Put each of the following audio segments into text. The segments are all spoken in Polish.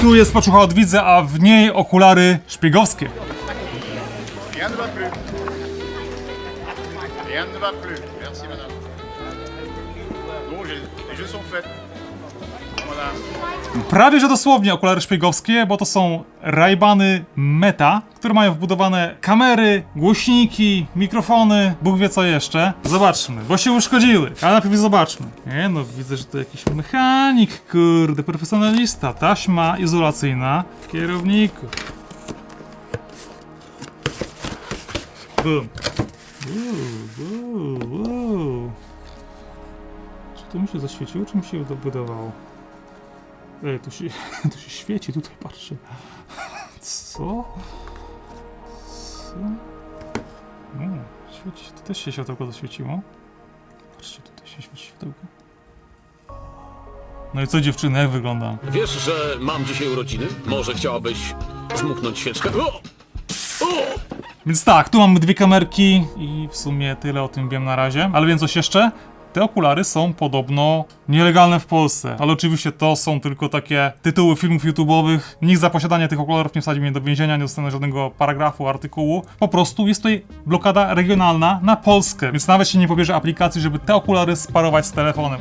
Tu jest paczucha od widza, a w niej okulary szpiegowskie. Rien ne va plus. Rien. Merci madame. J'ai- les jeux sont faits. Prawie że dosłownie okulary szpiegowskie, bo to są Raybany Meta, które mają wbudowane kamery, głośniki, mikrofony, Bóg wie co jeszcze. Zobaczmy, bo się uszkodziły, ale najpierw zobaczmy. Nie no, widzę, że to jakiś mechanik, kurde, profesjonalista. Taśma izolacyjna kierowniku. Bum. Uuu, uuu, uuu. Czy to mi się zaświeciło, czy mi się wydawało? Ej, tu się, tu się świeci, tutaj patrzcie. Co? Co? O, świeci się, tu też się światełko zaświeciło. Patrzcie, tutaj się świeci światełko. No i co dziewczyny, jak wygląda? Wiesz, że mam dzisiaj urodziny? Może chciałabyś zmuchnąć świeczkę? O! O! Więc tak, tu mamy dwie kamerki i w sumie tyle o tym wiem na razie. Ale wiem coś jeszcze? Te okulary są podobno nielegalne w Polsce, ale oczywiście to są tylko takie tytuły filmów YouTube'owych. Nikt za posiadanie tych okularów nie wsadzi mnie do więzienia, nie dostanę żadnego paragrafu, artykułu. Po prostu jest tutaj blokada regionalna na Polskę, więc nawet się nie pobierze aplikacji, żeby te okulary sparować z telefonem.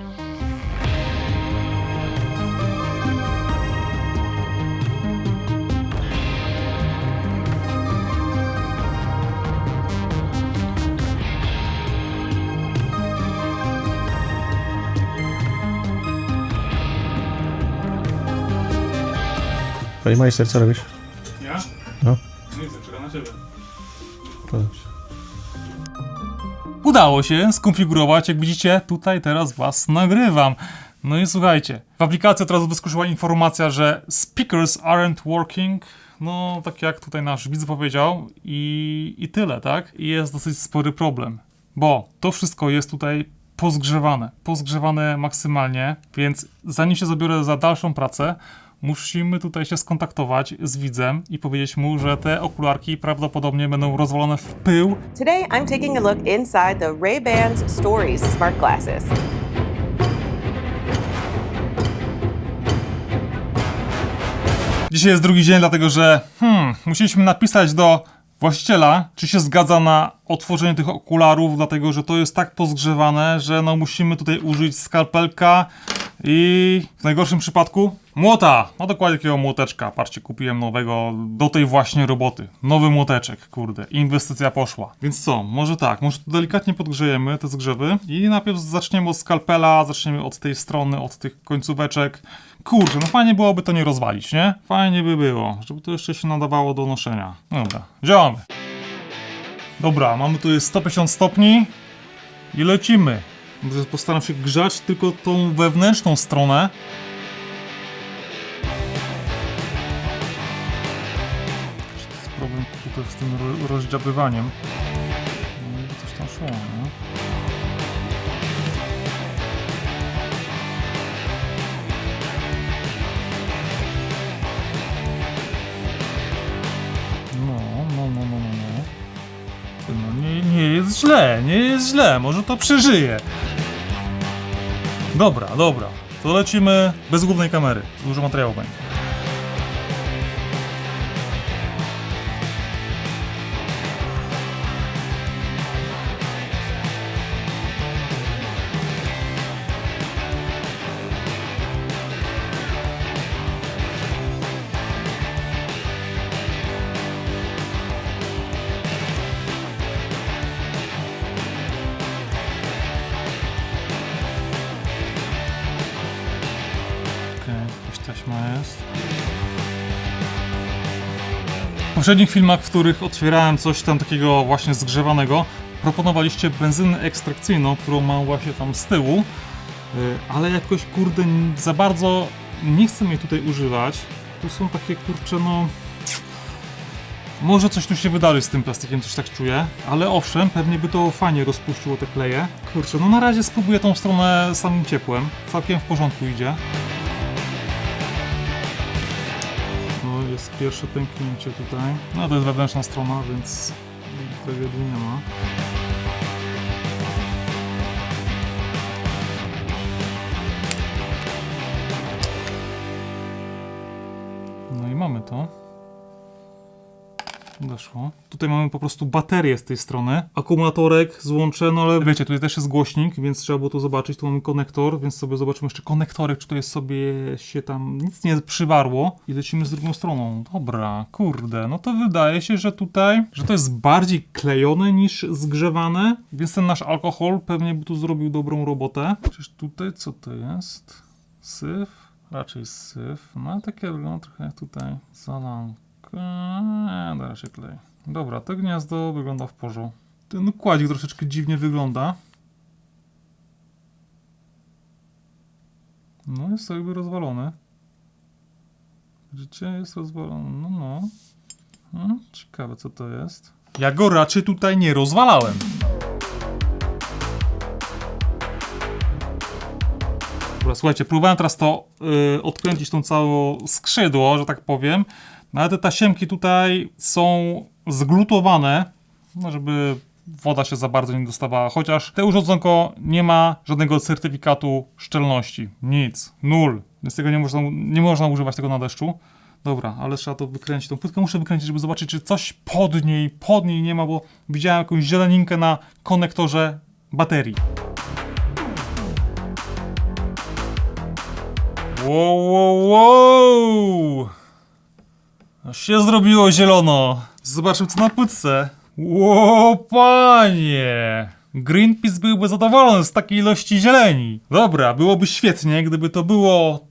Panie majster, co robisz? Ja? No. Nic, czekam na ciebie. Dobrze. Udało się skonfigurować, jak widzicie, tutaj teraz was nagrywam. No i słuchajcie, w aplikacji od razu wyskoczyła informacja, że speakers aren't working. No, tak jak tutaj nasz widz powiedział, i, i tyle, tak? I jest dosyć spory problem, bo to wszystko jest tutaj pozgrzewane, pozgrzewane maksymalnie, więc zanim się zabiorę za dalszą pracę, musimy tutaj się skontaktować z widzem i powiedzieć mu, że te okularki prawdopodobnie będą rozwalone w pył Today, I'm taking a look inside the Ray-Bans Stories smart glasses. Dzisiaj jest drugi dzień, dlatego że hmm, musieliśmy napisać do właściciela, czy się zgadza na otworzenie tych okularów, dlatego że to jest tak pozgrzewane, że no musimy tutaj użyć skalpelka i w najgorszym przypadku młota. No dokładnie takiego młoteczka. Patrzcie, kupiłem nowego do tej właśnie roboty. Nowy młoteczek, kurde. Inwestycja poszła. Więc co, może tak, może tu delikatnie podgrzejemy te zgrzewy i najpierw zaczniemy od skalpela, zaczniemy od tej strony, od tych końcóweczek. Kurczę, no fajnie byłoby to nie rozwalić, nie? Fajnie by było, żeby to jeszcze się nadawało do noszenia. Dobra, działamy. Dobra, mamy tu jest 150 stopni i lecimy. Postaram się grzać tylko tą wewnętrzną stronę. Jest problem tutaj z tym ro- rozdziabywaniem. No coś tam szło, nie? Źle, nie jest źle, może to przeżyje. Dobra, dobra. To lecimy bez głównej kamery. Dużo materiału będzie. Poprzednich filmach, w których otwierałem coś tam takiego właśnie zgrzewanego, proponowaliście benzynę ekstrakcyjną, którą mam właśnie tam z tyłu, y, ale jakoś kurde za bardzo nie chcę jej tutaj używać. Tu są takie kurcze no... Może coś tu się wydarzy z tym plastikiem, coś tak czuję, ale owszem, pewnie by to fajnie rozpuściło te kleje. Kurczę, no na razie spróbuję tą stronę samym ciepłem. Całkiem w porządku idzie. Jest pierwsze pęknięcie tutaj. No, to jest wewnętrzna strona, więc tragedii nie ma. Doszło. Tutaj mamy po prostu baterię z tej strony. Akumulatorek, złącze, no ale wiecie, tutaj też jest głośnik, więc trzeba było to zobaczyć. Tu mamy konektor, więc sobie zobaczymy jeszcze konektorek, czy to jest sobie się tam nic nie przywarło. I lecimy z drugą stroną. Dobra, kurde, no to wydaje się, że tutaj, że to jest bardziej klejone niż zgrzewane, więc ten nasz alkohol pewnie by tu zrobił dobrą robotę. Przecież tutaj co to jest? Syf? Raczej syf. No takie wygląda trochę jak tutaj zalanka. Eee, da się klej. Dobra, to gniazdo wygląda w porządku. Ten układzik troszeczkę dziwnie wygląda. No jest jakby rozwalony. Widzicie? Jest rozwalony. No, no. Hmm, ciekawe co to jest. Ja go raczej tutaj nie rozwalałem. Dobra, słuchajcie, próbowałem teraz to y, odkręcić tą całe skrzydło, że tak powiem. No ale te tasiemki tutaj są zglutowane, no żeby woda się za bardzo nie dostawała. Chociaż te urządzonko nie ma żadnego certyfikatu szczelności. Nic. Nul. Więc tego nie można, nie można używać tego na deszczu. Dobra, ale trzeba to wykręcić. Tą płytkę muszę wykręcić, żeby zobaczyć, czy coś pod niej, pod niej nie ma, bo widziałem jakąś zieleninkę na konektorze baterii. Wow, wow, wow! Aż się zrobiło zielono. Zobaczmy co na płytce. Ło, panie! Greenpeace byłby zadowolony z takiej ilości zieleni. Dobra, byłoby świetnie, gdyby to było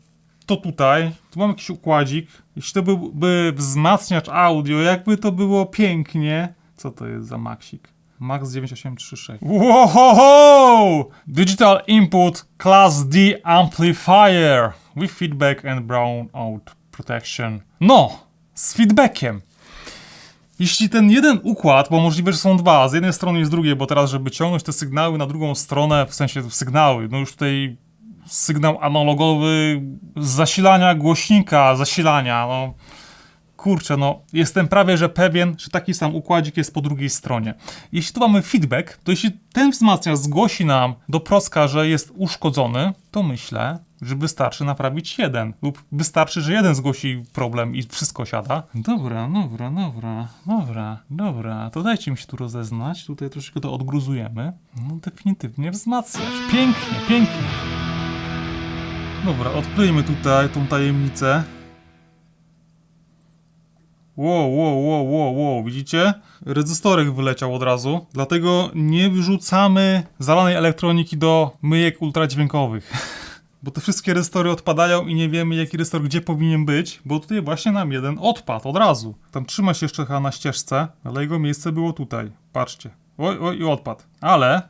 to tutaj. Tu mam jakiś układzik. Jeśli to byłby wzmacniacz audio, jakby to było pięknie. Co to jest za Maxik? Max 9836. Wow! Digital Input Class D Amplifier with feedback and brownout protection. No! Z feedbackiem. Jeśli ten jeden układ, bo możliwe, że są dwa, z jednej strony i z drugiej, bo teraz, żeby ciągnąć te sygnały na drugą stronę, w sensie sygnały, no już tutaj sygnał analogowy z zasilania głośnika, zasilania, no kurczę, no jestem prawie, że pewien, że taki sam układzik jest po drugiej stronie. Jeśli tu mamy feedback, to jeśli ten wzmacniacz zgłosi nam do proska, że jest uszkodzony, to myślę, że wystarczy naprawić jeden. Lub wystarczy, że jeden zgłosi problem i wszystko siada. Dobra, dobra, dobra, dobra, dobra. To dajcie mi się tu rozeznać. Tutaj troszeczkę to odgruzujemy. No definitywnie wzmacniacz. Pięknie, pięknie. Dobra, odkryjmy tutaj tą tajemnicę. Wow, wow, wow, wow, wow, widzicie? Rezystorek wyleciał od razu, dlatego nie wrzucamy zalanej elektroniki do myjek ultradźwiękowych. Bo te wszystkie rezystory odpadają i nie wiemy jaki rezystor gdzie powinien być, bo tutaj właśnie nam jeden odpadł od razu. Tam trzyma się jeszcze chyba na ścieżce, ale jego miejsce było tutaj. Patrzcie. Oj, oj, i odpadł. Ale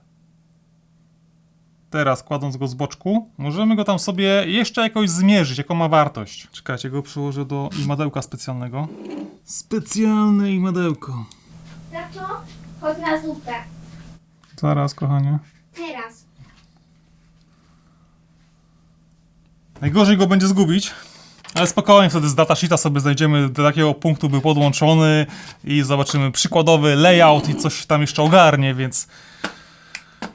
teraz kładąc go z boczku, możemy go tam sobie jeszcze jakoś zmierzyć, jaką ma wartość. Czekajcie, go przyłożę do imadełka specjalnego. Specjalne imadełko. Tato, chodź na zupę. Zaraz, kochanie. Teraz. Najgorzej go będzie zgubić. Ale spokojnie, wtedy z datasheeta sobie znajdziemy do takiego punktu, by podłączony i zobaczymy przykładowy layout i coś tam jeszcze ogarnie, więc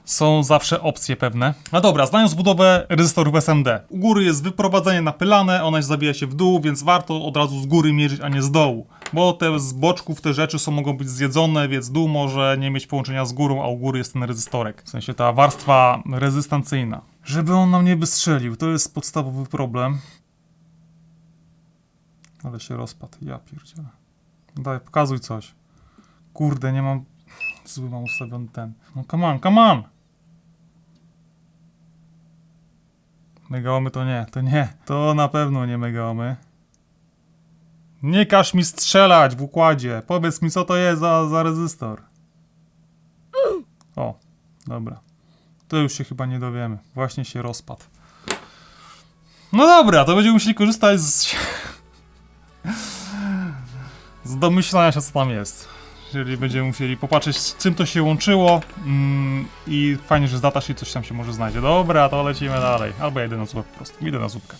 są zawsze opcje pewne. No dobra, znając budowę rezystorów SMD. U góry jest wyprowadzenie napylane, ona zabija się w dół, więc warto od razu z góry mierzyć, a nie z dołu. Bo te z boczków te rzeczy są, mogą być zjedzone, więc dół może nie mieć połączenia z górą, a u góry jest ten rezystorek. W sensie ta warstwa rezystancyjna. Żeby on nam nie wystrzelił, to jest podstawowy problem. Ale się rozpadł, ja pierdzielę. Daj, pokazuj coś. Kurde, nie mam... Zły mam ustawiony ten. No come on, come on! Megaomy to nie, to nie. To na pewno nie megaomy. Nie każ mi strzelać w układzie. Powiedz mi, co to jest za, za rezystor. O, dobra. To już się chyba nie dowiemy. Właśnie się rozpadł. No dobra, to będziemy musieli korzystać z... z domyślania się, co tam jest. Czyli będziemy musieli popatrzeć, z czym to się łączyło mm, i fajnie, że z datasheet coś tam się może znajdzie. Dobra, to lecimy dalej. Albo ja idę na zupę po prostu. Idę na zupkę.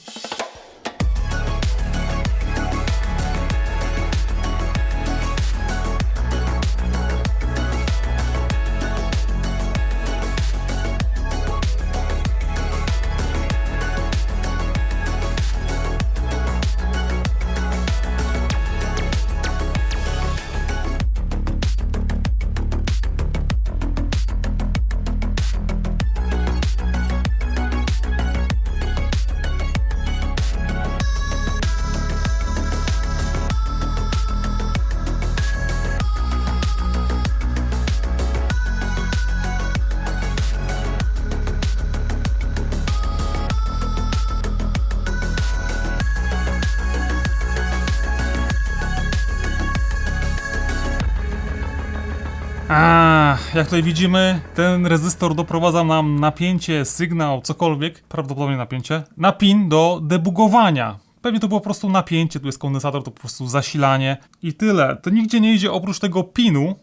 Jak tutaj widzimy, ten rezystor doprowadza nam napięcie, sygnał, cokolwiek, prawdopodobnie napięcie, na pin do debugowania. Pewnie to było po prostu napięcie, tu jest kondensator, to po prostu zasilanie i tyle. To nigdzie nie idzie oprócz tego pinu,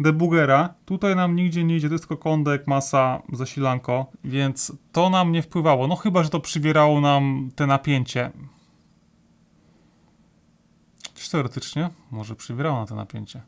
debugera. Tutaj nam nigdzie nie idzie, to jest tylko kondek, masa, zasilanko, więc to nam nie wpływało. No chyba, że to przywierało nam te napięcie. Teoretycznie może przywierało na to napięcie.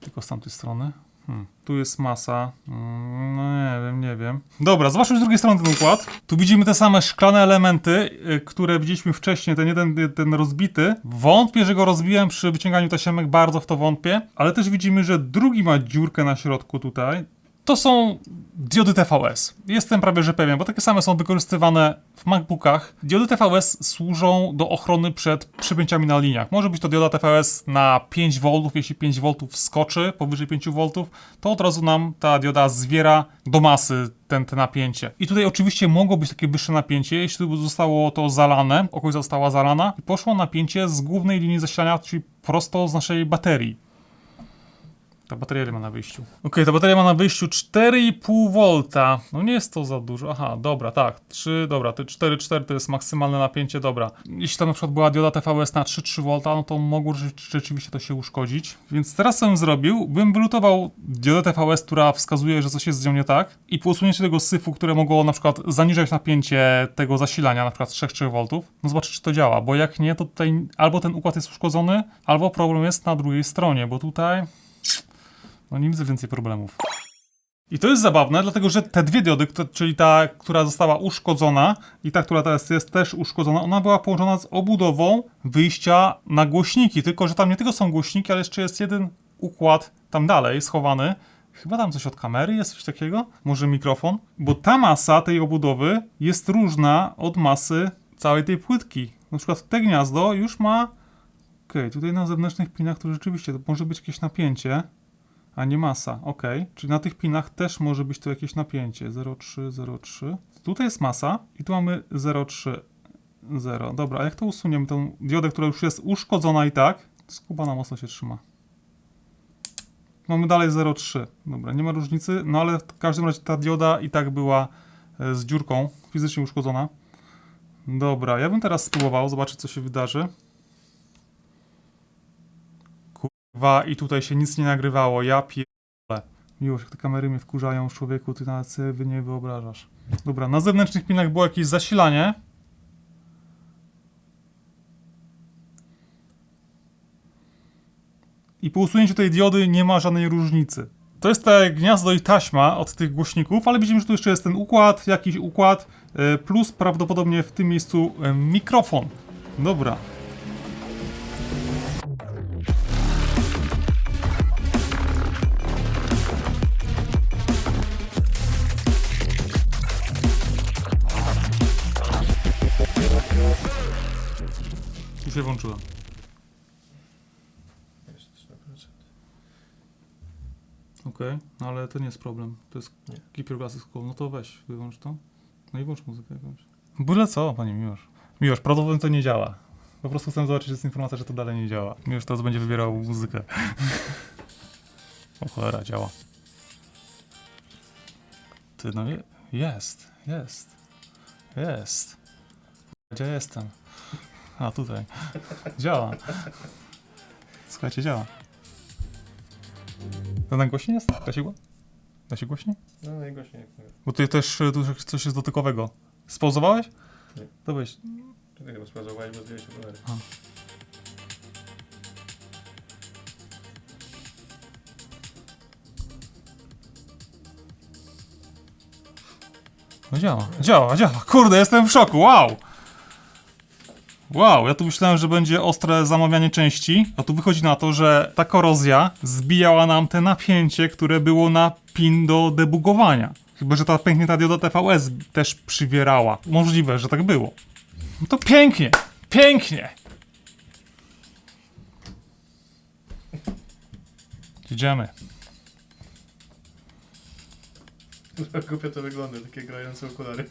Tylko z tamtej strony. Hmm. Tu jest masa. Mm, No nie wiem, nie wiem. Dobra, zobaczmy z drugiej strony ten układ. Tu widzimy te same szklane elementy, y, które widzieliśmy wcześniej, ten jeden, ten rozbity. Wątpię, że go rozbiłem przy wyciąganiu tasiemek, bardzo w to wątpię. Ale też widzimy, że drugi ma dziurkę na środku tutaj. To są diody TVS. Jestem prawie że pewien, bo takie same są wykorzystywane w MacBookach. Diody TVS służą do ochrony przed przypięciami na liniach. Może być to dioda TVS na 5 V, jeśli 5 V skoczy powyżej 5 V, to od razu nam ta dioda zwiera do masy ten, te napięcie. I tutaj oczywiście mogło być takie wyższe napięcie, jeśli zostało to zalane, okolica została zalana i poszło napięcie z głównej linii zasilania, czyli prosto z naszej baterii. Ta bateria ma na wyjściu? Okej, ta bateria ma na wyjściu 4,5 V. No nie jest to za dużo. Aha, dobra, tak. 3, dobra, te 4,4 to jest maksymalne napięcie, dobra. Jeśli tam na przykład była dioda TVS na 3,3 V, no to mogło rze- rzeczywiście to się uszkodzić. Więc teraz co bym zrobił? Bym wylutował diodę TVS, która wskazuje, że coś jest z nią nie tak i po usunięciu tego syfu, które mogło na przykład zaniżać napięcie tego zasilania, na przykład 3-3 V, no zobaczyć czy to działa, bo jak nie, to tutaj albo ten układ jest uszkodzony, albo problem jest na drugiej stronie, bo tutaj no nie widzę więcej problemów. I to jest zabawne, dlatego że te dwie diody, czyli ta, która została uszkodzona i ta, która teraz jest też uszkodzona, ona była połączona z obudową wyjścia na głośniki, tylko że tam nie tylko są głośniki, ale jeszcze jest jeden układ tam dalej schowany. Chyba tam coś od kamery jest, coś takiego? Może mikrofon? Bo ta masa tej obudowy jest różna od masy całej tej płytki. Na przykład te gniazdo już ma... Okej, tutaj na zewnętrznych pinach to rzeczywiście to może być jakieś napięcie a nie masa. Ok, czyli na tych pinach też może być to jakieś napięcie. 0,3, 0,3. Tutaj jest masa i tu mamy 0,3, 0. Dobra, a jak to usuniemy, tą diodę, która już jest uszkodzona i tak, skubana mocno się trzyma. Mamy dalej 0,3. Dobra, nie ma różnicy, no ale w każdym razie ta dioda i tak była e, z dziurką, fizycznie uszkodzona. Dobra, ja bym teraz spróbował zobaczyć, co się wydarzy. I tutaj się nic nie nagrywało, ja pierdolę. Miłość, jak te kamery mnie wkurzają, człowieku, ty nawet sobie nie wyobrażasz. Dobra, na zewnętrznych pinach było jakieś zasilanie. I po usunięciu tej diody nie ma żadnej różnicy. To jest te gniazdo i taśma od tych głośników, ale widzimy, że tu jeszcze jest ten układ, jakiś układ, e, plus prawdopodobnie w tym miejscu e, mikrofon. Dobra. Już się włączyłem. Okej, no ale to nie jest problem. To jest Keep Your Glasses Cool. No to weź, wyłącz to. No i włącz muzykę jakąś. Byle co, panie Miłosz. Miłosz, prawdopodobnie to nie działa. Po prostu chcę zobaczyć, że jest informacja, że to dalej nie działa. Miłosz teraz będzie wybierał muzykę. o cholera, działa. Ty, no je, jest, jest, jest. Gdzie jestem? A, tutaj. Działa. Słuchajcie, działa. To na głośniej jest? Da się, da się głośniej? No najgłośniej jak mówię. Bo tutaj też e, tu coś jest dotykowego. Spauzowałeś? Nie. To weź. Czekaj, bo sprawdzowałem, bo zdjęcie kamery. No działa, działa, działa. Kurde, jestem w szoku, wow! Wow, ja tu myślałem, że będzie ostre zamawianie części, a tu wychodzi na to, że ta korozja zbijała nam te napięcie, które było na pin do debugowania. Chyba, że ta pęknięta dioda TVS też przywierała. Możliwe, że tak było. No to pięknie, pięknie! Idziemy. Głupio to wygląda, takie grające okulary.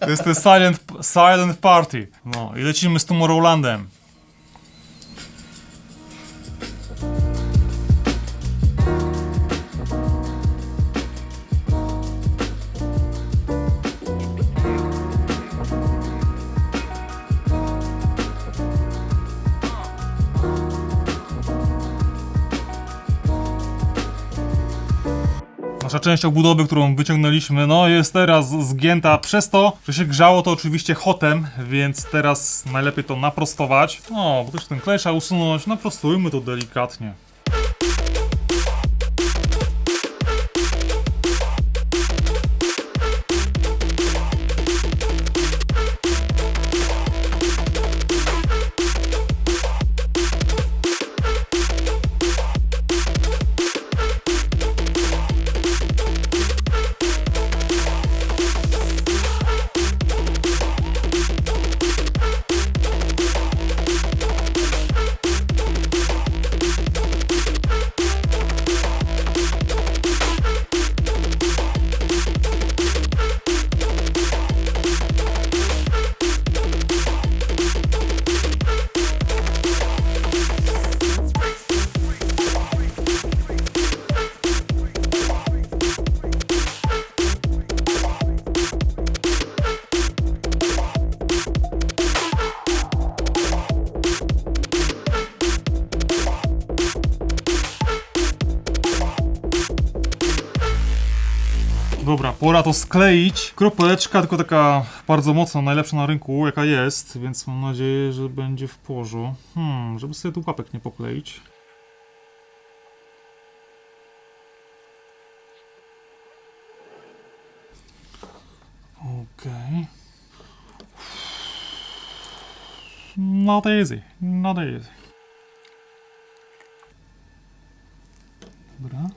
To jest ten silent, silent Party. No i lecimy z Tomorrowlandem. Część obudowy, którą wyciągnęliśmy, no jest teraz zgięta przez to, że się grzało to oczywiście hotem, więc teraz najlepiej to naprostować. O, bo też ten klej usunąć, naprostujmy to delikatnie. Pora to skleić. Kropeleczka, tylko taka bardzo mocna, najlepsza na rynku, jaka jest, więc mam nadzieję, że będzie w porządku. Hmm, żeby sobie tu łapek nie pokleić. Okej. Not easy, not easy. Dobra.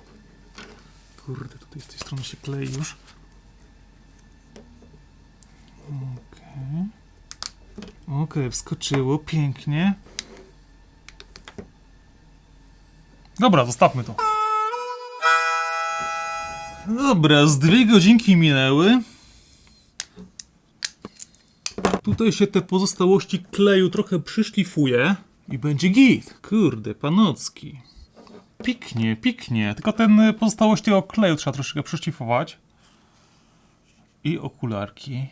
Kurde, tutaj z tej strony się klei już. Okej, wskoczyło, pięknie. Dobra, zostawmy to. Dobra, z dwie godzinki minęły. Tutaj się te pozostałości kleju trochę przyszlifuje i będzie git. Kurde, panocki. Piknie, piknie. Tylko ten y, pozostałość tego kleju trzeba troszeczkę przyszlifować. I okularki.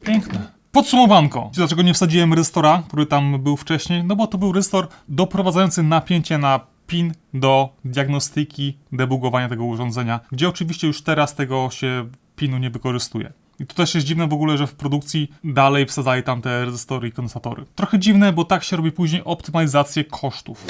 Piękne. Podsumowanko. Dlaczego nie wsadziłem rystora, który tam był wcześniej? No bo to był rystor doprowadzający napięcie na pin do diagnostyki, debugowania tego urządzenia, gdzie oczywiście już teraz tego się pinu nie wykorzystuje. I to też jest dziwne w ogóle, że w produkcji dalej wsadzali tam te rezystory i kondensatory. Trochę dziwne, bo tak się robi później optymalizację kosztów.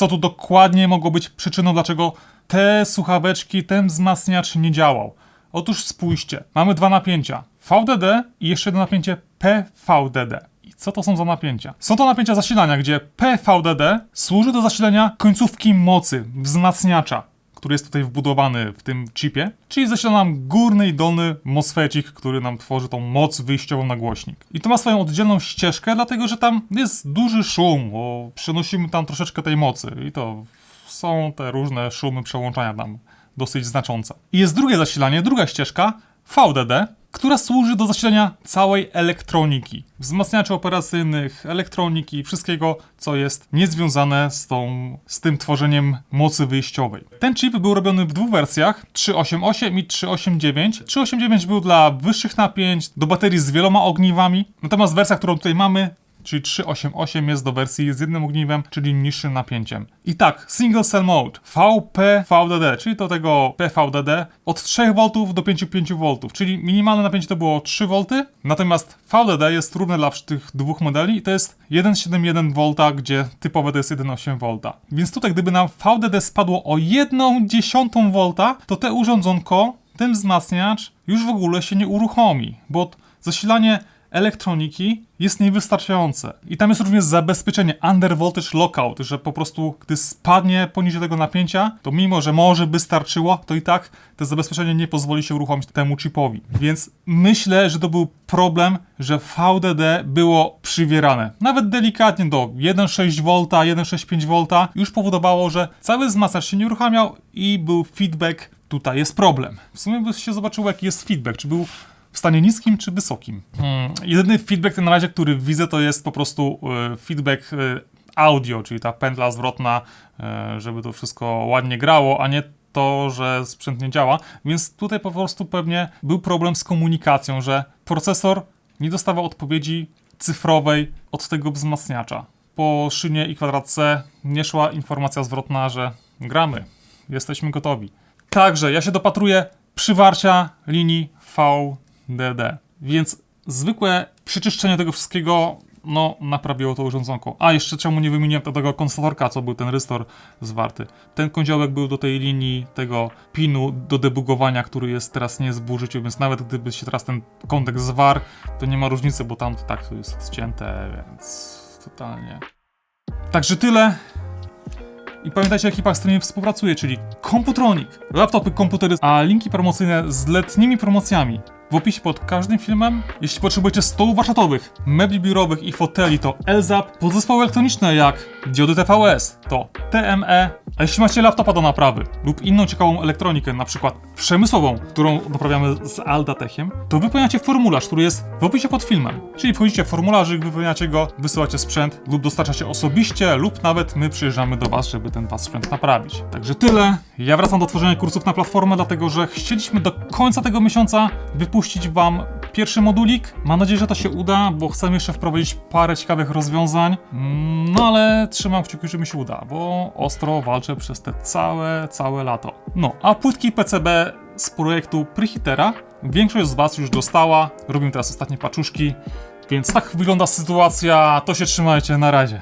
Co tu dokładnie mogło być przyczyną, dlaczego te słuchaweczki, ten wzmacniacz nie działał. Otóż spójrzcie, mamy dwa napięcia. VDD i jeszcze jedno napięcie PVDD. I co to są za napięcia? Są to napięcia zasilania, gdzie PVDD służy do zasilania końcówki mocy, wzmacniacza, który jest tutaj wbudowany w tym chipie, czyli zasila nam górny i dolny MOSFETik, który nam tworzy tą moc wyjściową na głośnik. I to ma swoją oddzielną ścieżkę, dlatego że tam jest duży szum, bo przenosimy tam troszeczkę tej mocy i to są te różne szumy przełączania tam dosyć znaczące. I jest drugie zasilanie, druga ścieżka, VDD, która służy do zasilania całej elektroniki, wzmacniaczy operacyjnych, elektroniki, wszystkiego, co jest niezwiązane z, tą, z tym tworzeniem mocy wyjściowej. Ten chip był robiony w dwóch wersjach, 388 i 389. 389 był dla wyższych napięć, do baterii z wieloma ogniwami, natomiast wersja, którą tutaj mamy, czyli 388 jest do wersji z jednym ogniwem, czyli niższym napięciem. I tak, single cell mode, VPVDD, czyli do tego PVDD od 3V do 5,5V, czyli minimalne napięcie to było 3V, natomiast VDD jest równe dla tych dwóch modeli i to jest 1,71V, gdzie typowe to jest 1,8V. Więc tutaj gdyby nam VDD spadło o 1,1V, to te urządzonko, ten wzmacniacz już w ogóle się nie uruchomi, bo zasilanie elektroniki jest niewystarczające. I tam jest również zabezpieczenie Under Voltage Lockout, że po prostu gdy spadnie poniżej tego napięcia, to mimo, że może by starczyło, to i tak to zabezpieczenie nie pozwoli się uruchomić temu chipowi. Więc myślę, że to był problem, że VDD było przywierane. Nawet delikatnie do 1,6V, 1,65V już powodowało, że cały wzmacniacz się nie uruchamiał i był feedback. Tutaj jest problem. W sumie by się zobaczyło, jaki jest feedback. Czy był w stanie niskim czy wysokim. Hmm. Jedyny feedback ten na razie, który widzę, to jest po prostu e, feedback e, audio, czyli ta pętla zwrotna, e, żeby to wszystko ładnie grało, a nie to, że sprzęt nie działa. Więc tutaj po prostu pewnie był problem z komunikacją, że procesor nie dostawał odpowiedzi cyfrowej od tego wzmacniacza. po szynie i kwadratce nie szła informacja zwrotna, że gramy, jesteśmy gotowi. Także ja się dopatruję przywarcia linii VDD, więc zwykłe przeczyszczenie tego wszystkiego no, naprawiło to urządzonko. A, jeszcze czemu nie wymieniłem tego konstruktorka, co był ten rystor zwarty. Ten kądziołek był do tej linii tego pinu do debugowania, który jest teraz nie w użyciu, więc nawet gdyby się teraz ten kątek zwarł, to nie ma różnicy, bo tam to tak to jest odcięte, więc totalnie. Także tyle. I pamiętajcie, ekipa, z którymi współpracuję, czyli Computronic, laptopy, komputery, a linki promocyjne z letnimi promocjami w opisie pod każdym filmem. Jeśli potrzebujecie stołów warsztatowych, mebli biurowych i foteli, to LZAP, podzespoły elektroniczne jak diody TVS, to TME, a jeśli macie laptopa do naprawy lub inną ciekawą elektronikę, na przykład przemysłową, którą naprawiamy z Aldatechem, to wypełniacie formularz, który jest w opisie pod filmem. Czyli wchodzicie w formularzyk, wypełniacie go, wysyłacie sprzęt lub dostarczacie osobiście lub nawet my przyjeżdżamy do Was, żeby ten Was sprzęt naprawić. Także tyle. Ja wracam do tworzenia kursów na platformę, dlatego że chcieliśmy do końca tego miesiąca wypuścić Wam pierwszy modulik. Mam nadzieję, że to się uda, bo chcemy jeszcze wprowadzić parę ciekawych rozwiązań. Mm, No ale trzymam kciuki, że mi się uda, bo ostro walczę przez te całe, całe lato. No, a płytki PCB z projektu Preheatera większość z Was już dostała. Robimy teraz ostatnie paczuszki, więc tak wygląda sytuacja. To się trzymajcie, na razie.